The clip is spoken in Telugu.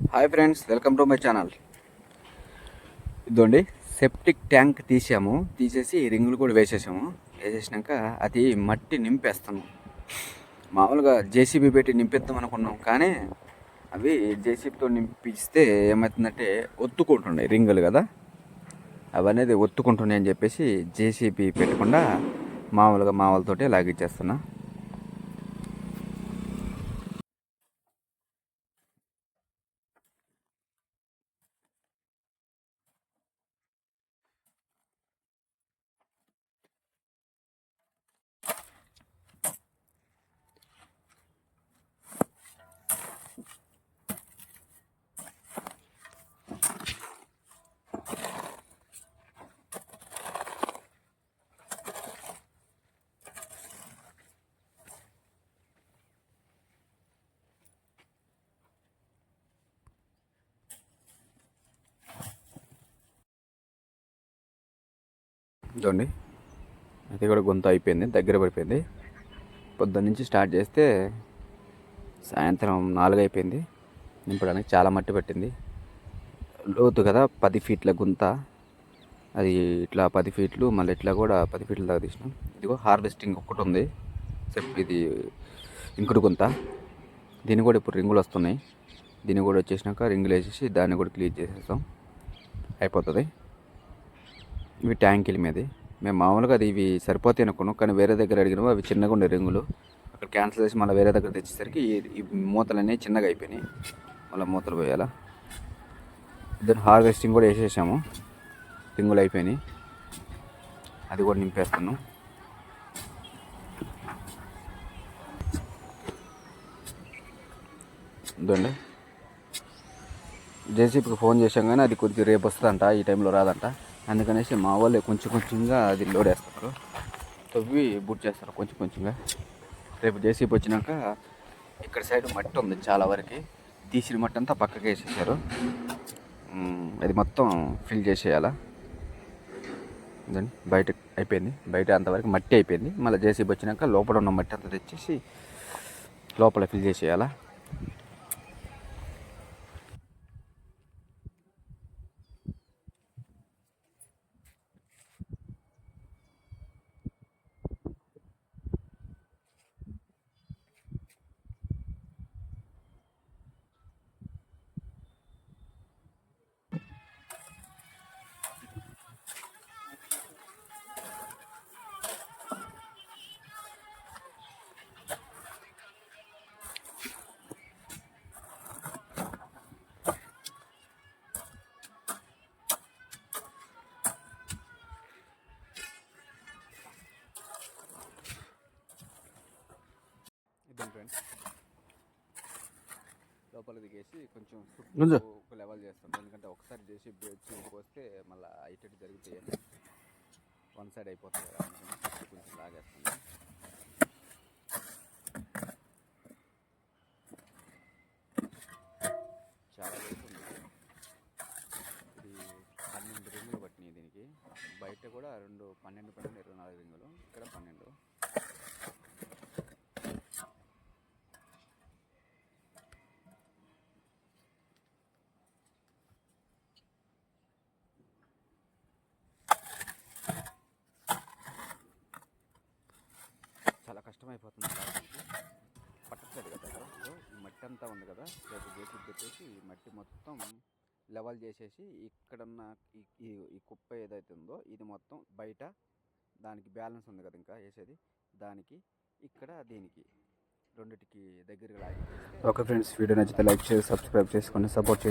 Hi friends welcome to my channel ఇదండి సెప్టిక్ ట్యాంక్ తీసాము. తీసేసి రింగులు కూడా వేసేసాము. వేసేసినాక అది మట్టి నింపేస్తాము. మామూలుగా జేసీబీ పెట్టి నింపేద్దాం అనుకున్నాం కానీ అవి జేసీబీతో నింపిస్తే ఏమవుతుందంటే ఒత్తుకుంటున్నాయి రింగులు కదా. అవనేది ఒత్తుకుంటున్నాయి అని చెప్పేసి జేసీబీ పెట్టకుండా మామూలుగా మామూలతోటే లాగిచ్చేస్తున్నా. చూడండి. అది కూడా గొంతు అయిపోయింది దగ్గర పడిపోయింది. పొద్దున్న నుంచి స్టార్ట్ చేస్తే సాయంత్రం నాలుగు అయిపోయింది. నింపడానికి చాలా మట్టి పట్టింది. లోతు కదా పది ఫీట్ల గుంత. అది ఇట్లా పది ఫీట్లు మళ్ళీ ఇట్లా కూడా పది ఫీట్ల దాకా తీసినాం. ఇదిగో హార్వెస్టింగ్ ఒక్కటి ఉంది. సెప్ ఇది ఇంకుడు గుంత. దీన్ని కూడా ఇప్పుడు రింగులు వస్తున్నాయి. దీన్ని కూడా వచ్చేసినాక రింగులు వేసేసి దాన్ని కూడా క్లీన్ చేసేస్తాం. అయిపోతుంది. ఇవి ట్యాంకీల మీది మేము మామూలుగా అది ఇవి సరిపోతాయి అనుకున్నాం కానీ వేరే దగ్గర అడిగినాము అవి చిన్నగా ఉండే రింగులు. అక్కడ క్యాన్సిల్ చేసి మళ్ళీ వేరే దగ్గర తెచ్చేసరికి ఈ- ఈ మూతలన్నీ చిన్నగా అయిపోయినాయి. మళ్ళీ మూతలు పోయాలా. దాని హార్వెస్టింగ్ కూడా వేసేసాము. రింగులు అయిపోయినాయి. అది కూడా నింపేస్తున్నాం. ఇదండి జేసీపీకి ఫోన్ చేసాం కానీ అది కొద్దిగా రేపు వస్తుందంట ఈ టైంలో రాదంట. అందుకనేసి మా వాళ్ళే కొంచెం కొంచెంగా అది లోడ్ వేస్తారు. తవ్వి బుట్ చేస్తారు కొంచెం కొంచెంగా. రేపు జేసీపీ వచ్చినాక ఇక్కడ సైడ్ మట్టి ఉంది చాలా వరకు. తీసిన మట్టి అంతా పక్కకి వేసేసారు. అది మొత్తం ఫిల్ చేసేయాలా? బయట అయిపోయింది. బయట అంతవరకు మట్టి అయిపోయింది. మళ్ళీ జేసీబీ వచ్చినాక లోపల ఉన్న మట్టి అంతా తెచ్చేసి లోపల ఫిల్ చేసేయాలా? లోపల దిగేసి కొంచెం ఒక లెవెల్ చేస్తాం. ఎందుకంటే ఒకసారి చేసి వచ్చి వస్తే మళ్ళీ ఇటు జరుగుతాయి వన్ సైడ్ అయిపోతుంది కదా కొంచెం లాగేస్తాం. చాలా ఉంది. ఇది పన్నెండు రింగులు పట్టినాయి దీనికి. బయట కూడా రెండు పన్నెండు పన్నెండు ఇరవై నాలుగు రింగులు ఇక్కడ పన్నెండు. చాలా కష్టమైపోతుంది పట్టట్లేదు కదా సో ఈ మట్టి అంతా ఉంది కదా. రేపు చేసి పెట్టేసి ఈ మట్టి మొత్తం లెవెల్ చేసేసి ఇక్కడున్న ఈ ఈ- కుప్ప ఏదైతే ఉందో ఇది మొత్తం బయట దానికి బ్యాలెన్స్ ఉంది కదా ఇంకా వేసేది. దానికి ఇక్కడ దీనికి రెండిటికి దగ్గరగా ఒక ఓకే ఫ్రెండ్స్ వీడియో నచ్చితే లైక్ చేసి సబ్స్క్రైబ్ చేసుకొని సపోర్ట్ చేసి